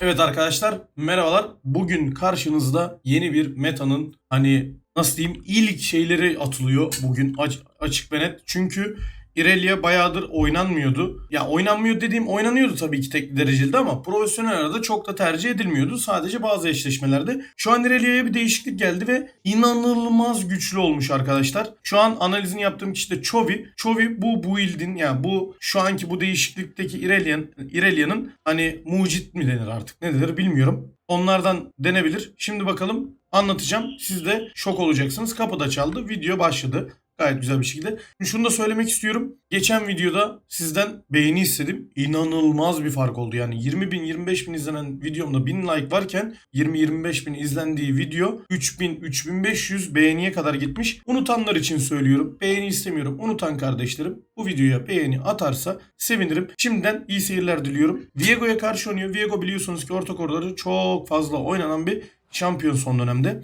Evet arkadaşlar merhabalar. Bugün karşınızda yeni bir metanın hani nasıl diyeyim ilk şeyleri atılıyor bugün aç- açık ve net. Çünkü Irelia bayağıdır oynanmıyordu. Ya oynanmıyor dediğim oynanıyordu tabii ki tek dereceli ama profesyonel arada çok da tercih edilmiyordu. Sadece bazı eşleşmelerde. Şu an Irelia'ya bir değişiklik geldi ve inanılmaz güçlü olmuş arkadaşlar. Şu an analizini yaptığım kişi de Chovy. Chovy bu build'in yani bu şu anki bu değişiklikteki Irelia'nın Irelia'nın hani mucit mi denir artık ne denir bilmiyorum. Onlardan denebilir. Şimdi bakalım anlatacağım. Siz de şok olacaksınız. Kapıda çaldı. Video başladı. Gayet güzel bir şekilde. Şunu da söylemek istiyorum. Geçen videoda sizden beğeni istedim. İnanılmaz bir fark oldu. Yani 20 bin 25 bin izlenen videomda 1000 like varken 20-25 bin izlendiği video 3000 3500 beğeniye kadar gitmiş. Unutanlar için söylüyorum. Beğeni istemiyorum. Unutan kardeşlerim bu videoya beğeni atarsa sevinirim. Şimdiden iyi seyirler diliyorum. Viego'ya karşı oynuyor. Viego biliyorsunuz ki orta koridorda çok fazla oynanan bir şampiyon son dönemde.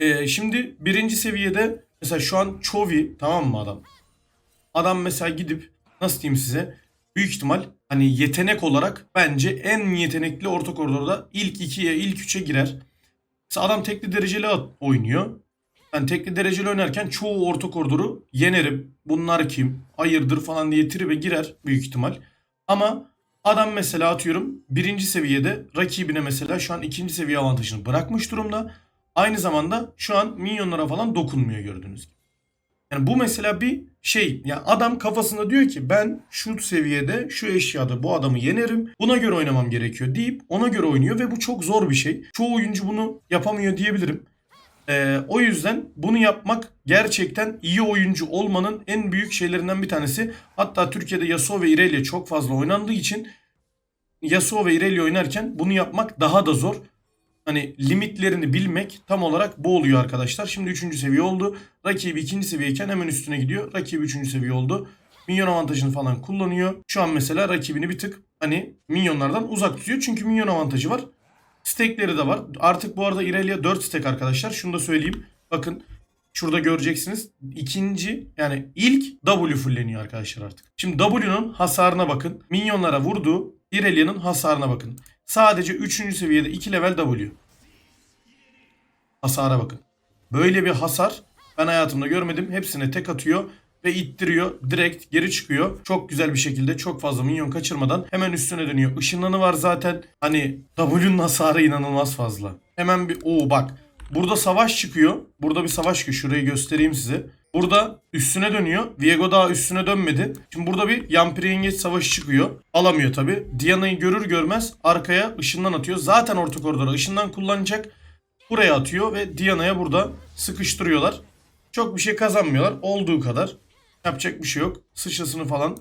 Ee, şimdi birinci seviyede mesela şu an Chovy tamam mı adam? Adam mesela gidip nasıl diyeyim size büyük ihtimal hani yetenek olarak bence en yetenekli orta koridorda ilk ikiye ilk üçe girer. Mesela adam tekli dereceli oynuyor. Ben tekli dereceli oynarken çoğu orta koridoru yenerim. Bunlar kim? Hayırdır falan diye tribe girer büyük ihtimal. Ama adam mesela atıyorum birinci seviyede rakibine mesela şu an ikinci seviye avantajını bırakmış durumda. Aynı zamanda şu an minyonlara falan dokunmuyor gördüğünüz gibi. Yani bu mesela bir şey. Yani adam kafasında diyor ki ben şu seviyede şu eşyada bu adamı yenerim. Buna göre oynamam gerekiyor deyip ona göre oynuyor ve bu çok zor bir şey. Çoğu oyuncu bunu yapamıyor diyebilirim. Ee, o yüzden bunu yapmak gerçekten iyi oyuncu olmanın en büyük şeylerinden bir tanesi. Hatta Türkiye'de Yasuo ve Irelia çok fazla oynandığı için Yasuo ve Irelia oynarken bunu yapmak daha da zor. Hani limitlerini bilmek tam olarak bu oluyor arkadaşlar. Şimdi 3. seviye oldu. Rakibi 2. seviyeyken hemen üstüne gidiyor. Rakibi 3. seviye oldu. Minyon avantajını falan kullanıyor. Şu an mesela rakibini bir tık hani minyonlardan uzak tutuyor. Çünkü minyon avantajı var. Stekleri de var. Artık bu arada Irelia 4 stek arkadaşlar. Şunu da söyleyeyim. Bakın şurada göreceksiniz. İkinci yani ilk W fulleniyor arkadaşlar artık. Şimdi W'nun hasarına bakın. Minyonlara vurduğu Irelia'nın hasarına bakın. Sadece 3. seviyede 2 level W. Hasara bakın. Böyle bir hasar ben hayatımda görmedim. Hepsine tek atıyor ve ittiriyor. Direkt geri çıkıyor. Çok güzel bir şekilde çok fazla minyon kaçırmadan hemen üstüne dönüyor. Işınlanı var zaten. Hani W'nun hasarı inanılmaz fazla. Hemen bir o bak. Burada savaş çıkıyor. Burada bir savaş çıkıyor. Şurayı göstereyim size. Burada üstüne dönüyor. Viego daha üstüne dönmedi. Şimdi burada bir Yampiri Yengeç savaşı çıkıyor. Alamıyor tabi. Diana'yı görür görmez arkaya ışından atıyor. Zaten orta koridora ışından kullanacak. Buraya atıyor ve Diana'ya burada sıkıştırıyorlar. Çok bir şey kazanmıyorlar. Olduğu kadar. Yapacak bir şey yok. Sıçrasını falan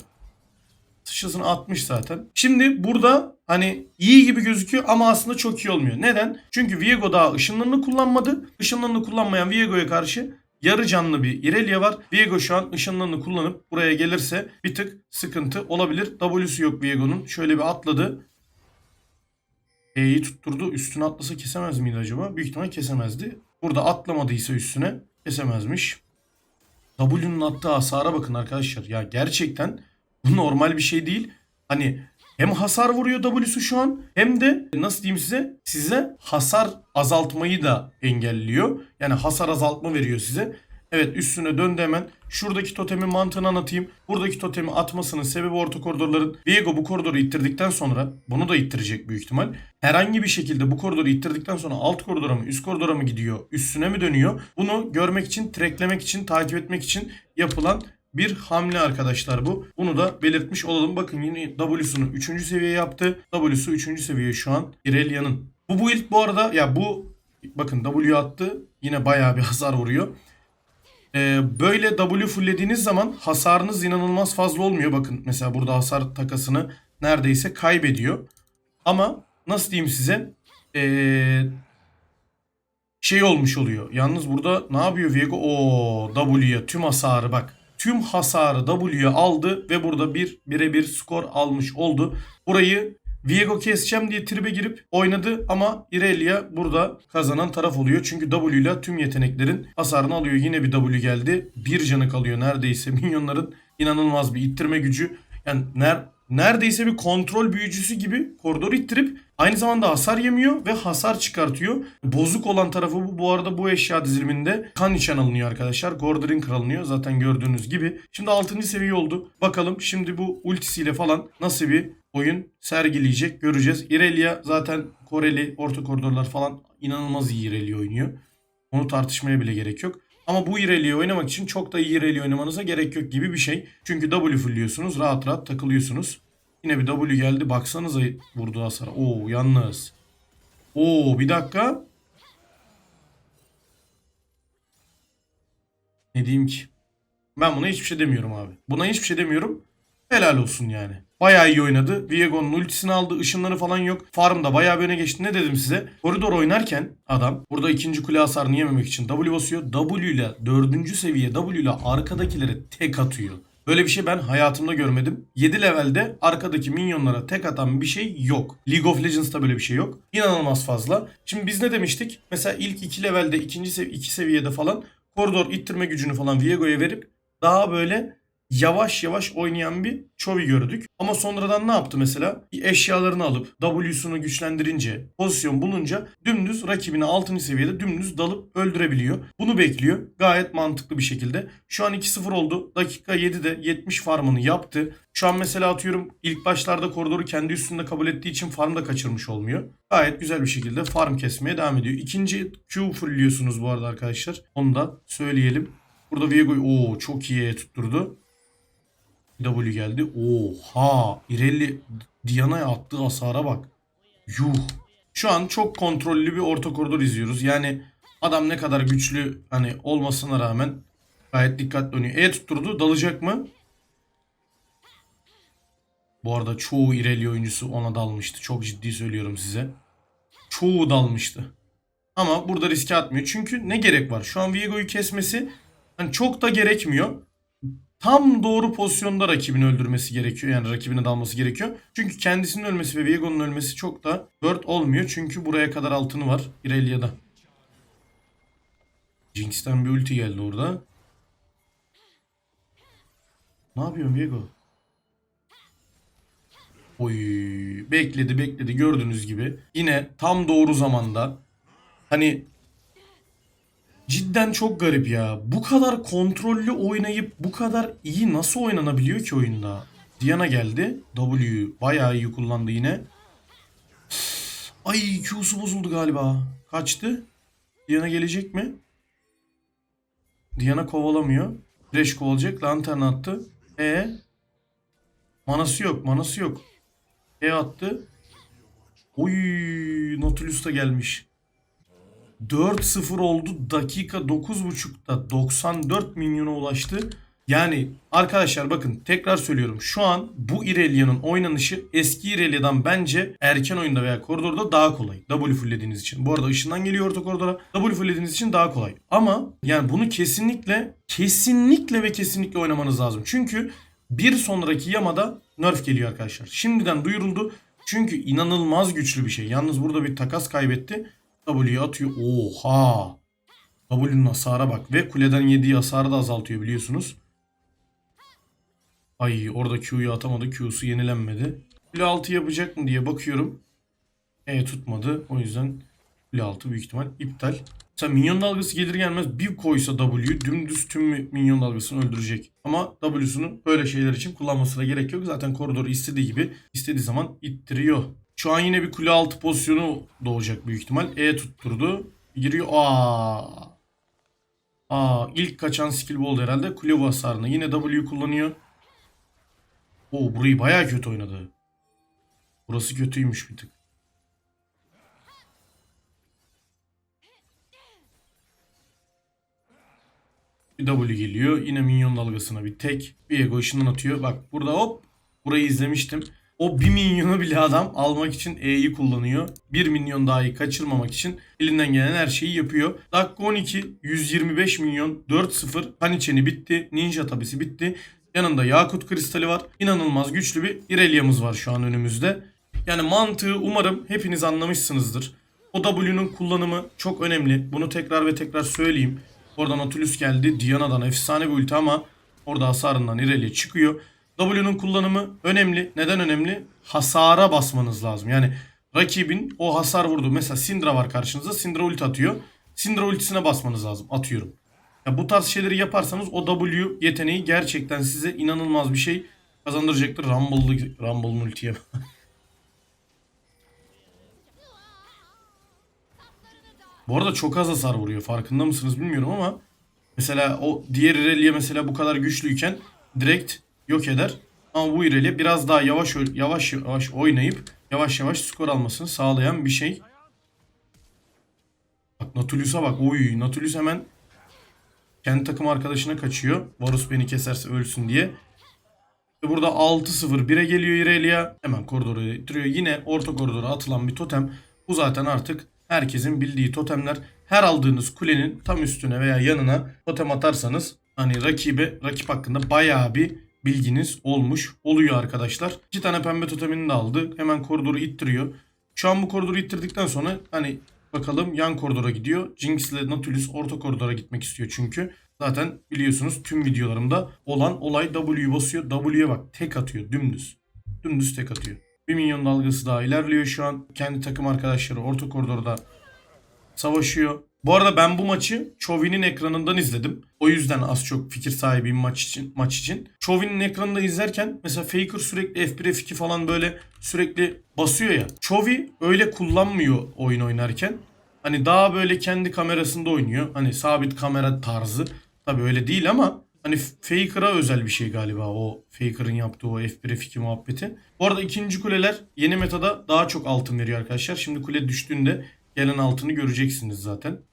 sıçrasını atmış zaten. Şimdi burada hani iyi gibi gözüküyor ama aslında çok iyi olmuyor. Neden? Çünkü Viego daha ışınlarını kullanmadı. Işınlarını kullanmayan Viego'ya karşı yarı canlı bir Irelia var. Viego şu an ışınlarını kullanıp buraya gelirse bir tık sıkıntı olabilir. W'su yok Viego'nun. Şöyle bir atladı. E'yi tutturdu. Üstüne atlasa kesemez miydi acaba? Büyük ihtimal kesemezdi. Burada atlamadıysa üstüne kesemezmiş. W'nun attığı hasara bakın arkadaşlar. Ya gerçekten bu normal bir şey değil. Hani hem hasar vuruyor W'su şu an hem de nasıl diyeyim size size hasar azaltmayı da engelliyor. Yani hasar azaltma veriyor size. Evet üstüne döndü hemen. Şuradaki totemin mantığını anlatayım. Buradaki totemi atmasının sebebi orta koridorların Viego bu koridoru ittirdikten sonra bunu da ittirecek büyük ihtimal. Herhangi bir şekilde bu koridoru ittirdikten sonra alt koridora mı üst koridora mı gidiyor üstüne mi dönüyor? Bunu görmek için, tracklemek için, takip etmek için yapılan bir hamle arkadaşlar bu. Bunu da belirtmiş olalım. Bakın yine W'sunu 3. seviye yaptı. W'su 3. seviye şu an Irelia'nın. Bu build bu arada ya bu bakın W attı. Yine bayağı bir hasar vuruyor. Ee, böyle W fulllediğiniz zaman hasarınız inanılmaz fazla olmuyor. Bakın mesela burada hasar takasını neredeyse kaybediyor. Ama nasıl diyeyim size? Ee, şey olmuş oluyor. Yalnız burada ne yapıyor Viego? O W'ye tüm hasarı bak. Tüm hasarı W'ye aldı ve burada bir birebir skor almış oldu. Burayı Viego keseceğim diye tribe girip oynadı ama Irelia burada kazanan taraf oluyor. Çünkü W ile tüm yeteneklerin hasarını alıyor. Yine bir W geldi. Bir canı kalıyor neredeyse. Minyonların inanılmaz bir ittirme gücü. Yani ner neredeyse bir kontrol büyücüsü gibi koridoru ittirip aynı zamanda hasar yemiyor ve hasar çıkartıyor. Bozuk olan tarafı bu. Bu arada bu eşya diziliminde kan içen alınıyor arkadaşlar. Gordrin alınıyor zaten gördüğünüz gibi. Şimdi 6. seviye oldu. Bakalım şimdi bu ultisiyle falan nasıl bir oyun sergileyecek göreceğiz. Irelia zaten Koreli orta koridorlar falan inanılmaz iyi Irelia oynuyor. Onu tartışmaya bile gerek yok. Ama bu Irelia'yı oynamak için çok da iyi Irelia oynamanıza gerek yok gibi bir şey. Çünkü W fullliyorsunuz. Rahat rahat takılıyorsunuz. Yine bir W geldi. Baksanıza vurduğu hasara. Oo yalnız. Oo bir dakika. Ne diyeyim ki? Ben buna hiçbir şey demiyorum abi. Buna hiçbir şey demiyorum. Helal olsun yani. Bayağı iyi oynadı. Viego'nun ultisini aldı. ışınları falan yok. Farmda bayağı bir öne geçti. Ne dedim size? Koridor oynarken adam burada ikinci kule hasarını yememek için W basıyor. W ile dördüncü seviye W ile arkadakilere tek atıyor. Böyle bir şey ben hayatımda görmedim. 7 levelde arkadaki minyonlara tek atan bir şey yok. League of Legends'ta böyle bir şey yok. İnanılmaz fazla. Şimdi biz ne demiştik? Mesela ilk 2 levelde, ikinci sev iki seviyede falan koridor ittirme gücünü falan Viego'ya verip daha böyle yavaş yavaş oynayan bir Chovy gördük. Ama sonradan ne yaptı mesela? Eşyalarını alıp W'sunu güçlendirince, pozisyon bulunca dümdüz rakibini 6. seviyede dümdüz dalıp öldürebiliyor. Bunu bekliyor. Gayet mantıklı bir şekilde. Şu an 2-0 oldu. Dakika 7'de 70 farmını yaptı. Şu an mesela atıyorum ilk başlarda koridoru kendi üstünde kabul ettiği için farm da kaçırmış olmuyor. Gayet güzel bir şekilde farm kesmeye devam ediyor. İkinci Q fullliyorsunuz bu arada arkadaşlar. Onu da söyleyelim. Burada Viego'yu ooo çok iyi tutturdu. W geldi. Oha! Irelli Diana'ya attığı hasara bak. Yuh. Şu an çok kontrollü bir orta koridor izliyoruz. Yani adam ne kadar güçlü hani olmasına rağmen gayet dikkatli oynuyor. E tutturdu. Dalacak mı? Bu arada çoğu Irelia oyuncusu ona dalmıştı. Çok ciddi söylüyorum size. Çoğu dalmıştı. Ama burada riske atmıyor. Çünkü ne gerek var? Şu an Viego'yu kesmesi hani çok da gerekmiyor tam doğru pozisyonda rakibini öldürmesi gerekiyor. Yani rakibine dalması gerekiyor. Çünkü kendisinin ölmesi ve Viego'nun ölmesi çok da word olmuyor. Çünkü buraya kadar altını var Irelia'da. Jinx'ten bir ulti geldi orada. Ne yapıyorsun Viego? Oy bekledi bekledi gördüğünüz gibi. Yine tam doğru zamanda. Hani Cidden çok garip ya. Bu kadar kontrollü oynayıp bu kadar iyi nasıl oynanabiliyor ki oyunda? Diana geldi. W bayağı iyi kullandı yine. Ay Q'su bozuldu galiba. Kaçtı. Diana gelecek mi? Diana kovalamıyor. Flash kovalayacak. Lantern attı. E Manası yok. Manası yok. E attı. Oy Nautilus da gelmiş. 4-0 oldu. Dakika 9.5'da 94 milyona ulaştı. Yani arkadaşlar bakın tekrar söylüyorum. Şu an bu Irelia'nın oynanışı eski Irelia'dan bence erken oyunda veya koridorda daha kolay. W fulllediğiniz için. Bu arada ışından geliyor orta koridora. W fulllediğiniz için daha kolay. Ama yani bunu kesinlikle kesinlikle ve kesinlikle oynamanız lazım. Çünkü bir sonraki yamada nerf geliyor arkadaşlar. Şimdiden duyuruldu. Çünkü inanılmaz güçlü bir şey. Yalnız burada bir takas kaybetti. W'yu atıyor. Oha. W'nun hasara bak. Ve kuleden yediği hasarı da azaltıyor biliyorsunuz. Ay orada Q'yu atamadı. Q'su yenilenmedi. Kule altı yapacak mı diye bakıyorum. E tutmadı. O yüzden kule altı büyük ihtimal iptal. Sen minyon dalgası gelir gelmez bir koysa W'yu dümdüz tüm minyon dalgasını öldürecek. Ama W'sunu böyle şeyler için kullanmasına gerek yok. Zaten koridoru istediği gibi istediği zaman ittiriyor. Şu an yine bir kule altı pozisyonu doğacak büyük ihtimal. E tutturdu. Giriyor. Aa. Aa ilk kaçan skill oldu herhalde. Kule hasarını. Yine W kullanıyor. Oo burayı baya kötü oynadı. Burası kötüymüş bir tık. Bir W geliyor. Yine minyon dalgasına bir tek. Bir ego ışından atıyor. Bak burada hop. Burayı izlemiştim. O 1 milyonu bile adam almak için E'yi kullanıyor. 1 milyon dahi kaçırmamak için elinden gelen her şeyi yapıyor. Dakika 12 125 milyon 4-0 Paniçeni bitti. Ninja tabisi bitti. Yanında Yakut kristali var. İnanılmaz güçlü bir Irelia'mız var şu an önümüzde. Yani mantığı umarım hepiniz anlamışsınızdır. O W'nun kullanımı çok önemli. Bunu tekrar ve tekrar söyleyeyim. Oradan Nautilus geldi. Diana'dan efsane bir ulti ama orada hasarından Irelia çıkıyor. W'nun kullanımı önemli. Neden önemli? Hasara basmanız lazım. Yani rakibin o hasar vurdu. Mesela Syndra var karşınızda. Syndra ulti atıyor. Syndra ultisine basmanız lazım. Atıyorum. Ya bu tarz şeyleri yaparsanız o W yeteneği gerçekten size inanılmaz bir şey kazandıracaktır. Rumble'lı Rumble ultiye. bu arada çok az hasar vuruyor. Farkında mısınız bilmiyorum ama mesela o diğer Irelia mesela bu kadar güçlüyken direkt yok eder. Ama bu Irelia biraz daha yavaş yavaş yavaş oynayıp yavaş yavaş skor almasını sağlayan bir şey. Bak Nautilus'a bak. Oy Nautilus hemen kendi takım arkadaşına kaçıyor. Varus beni keserse ölsün diye. Burada 6-0 1'e geliyor Irelia. Hemen koridora ittiriyor. Yine orta koridora atılan bir totem. Bu zaten artık herkesin bildiği totemler. Her aldığınız kulenin tam üstüne veya yanına totem atarsanız hani rakibe rakip hakkında bayağı bir bilginiz olmuş oluyor arkadaşlar. İki tane pembe totemini de aldı. Hemen koridoru ittiriyor. Şu an bu koridoru ittirdikten sonra hani bakalım yan koridora gidiyor. Jinx ile Nautilus orta koridora gitmek istiyor çünkü. Zaten biliyorsunuz tüm videolarımda olan olay W basıyor. W'ye bak tek atıyor dümdüz. Dümdüz tek atıyor. Bir milyon dalgası daha ilerliyor şu an. Kendi takım arkadaşları orta koridorda savaşıyor. Bu arada ben bu maçı Chovin'in ekranından izledim. O yüzden az çok fikir sahibiyim maç için. Maç için. Chovin'in ekranında izlerken mesela Faker sürekli F1 F2 falan böyle sürekli basıyor ya. Chovy öyle kullanmıyor oyun oynarken. Hani daha böyle kendi kamerasında oynuyor. Hani sabit kamera tarzı. Tabii öyle değil ama hani Faker'a özel bir şey galiba o Faker'ın yaptığı o F1 F2 muhabbeti. Bu arada ikinci kuleler yeni metada daha çok altın veriyor arkadaşlar. Şimdi kule düştüğünde gelen altını göreceksiniz zaten.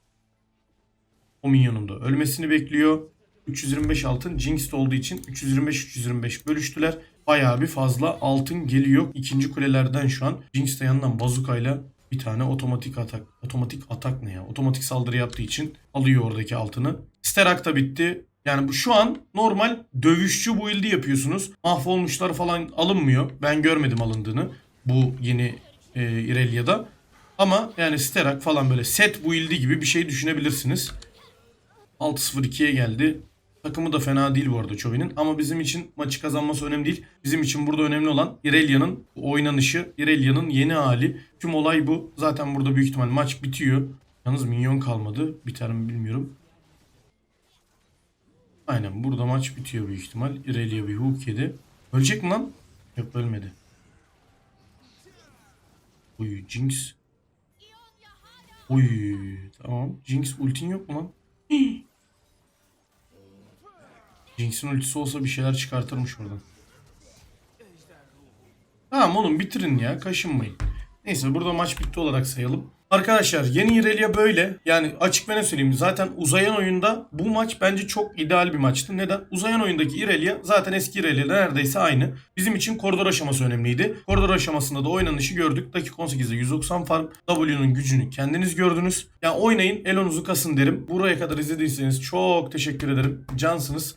O minyonun da ölmesini bekliyor. 325 altın Jinx'te olduğu için 325-325 bölüştüler. Bayağı bir fazla altın geliyor. İkinci kulelerden şu an Jinx de yanından bazukayla bir tane otomatik atak. Otomatik atak ne ya? Otomatik saldırı yaptığı için alıyor oradaki altını. Sterak da bitti. Yani bu şu an normal dövüşçü build'i yapıyorsunuz. Mahvolmuşlar falan alınmıyor. Ben görmedim alındığını. Bu yeni e, Irelia'da. Ama yani Sterak falan böyle set build'i gibi bir şey düşünebilirsiniz. 6-0-2'ye geldi. Takımı da fena değil bu arada Chovi'nin. Ama bizim için maçı kazanması önemli değil. Bizim için burada önemli olan Irelia'nın oynanışı. Irelia'nın yeni hali. Tüm olay bu. Zaten burada büyük ihtimal maç bitiyor. Yalnız minyon kalmadı. Biter mi bilmiyorum. Aynen burada maç bitiyor büyük ihtimal. Irelia bir hook yedi. Ölecek mi lan? Yok ölmedi. Uy Jinx. Uy tamam. Jinx ultin yok mu lan? Jinx'in ultisi olsa bir şeyler çıkartırmış oradan. Tamam oğlum bitirin ya kaşınmayın. Neyse burada maç bitti olarak sayalım. Arkadaşlar yeni Irelia böyle. Yani açık ve ne söyleyeyim. Zaten uzayan oyunda bu maç bence çok ideal bir maçtı. Neden? Uzayan oyundaki Irelia zaten eski Irelia neredeyse aynı. Bizim için koridor aşaması önemliydi. Koridor aşamasında da oynanışı gördük. Dakika 18'de 190 farm. W'nun gücünü kendiniz gördünüz. Yani oynayın elonuzu kasın derim. Buraya kadar izlediyseniz çok teşekkür ederim. Cansınız.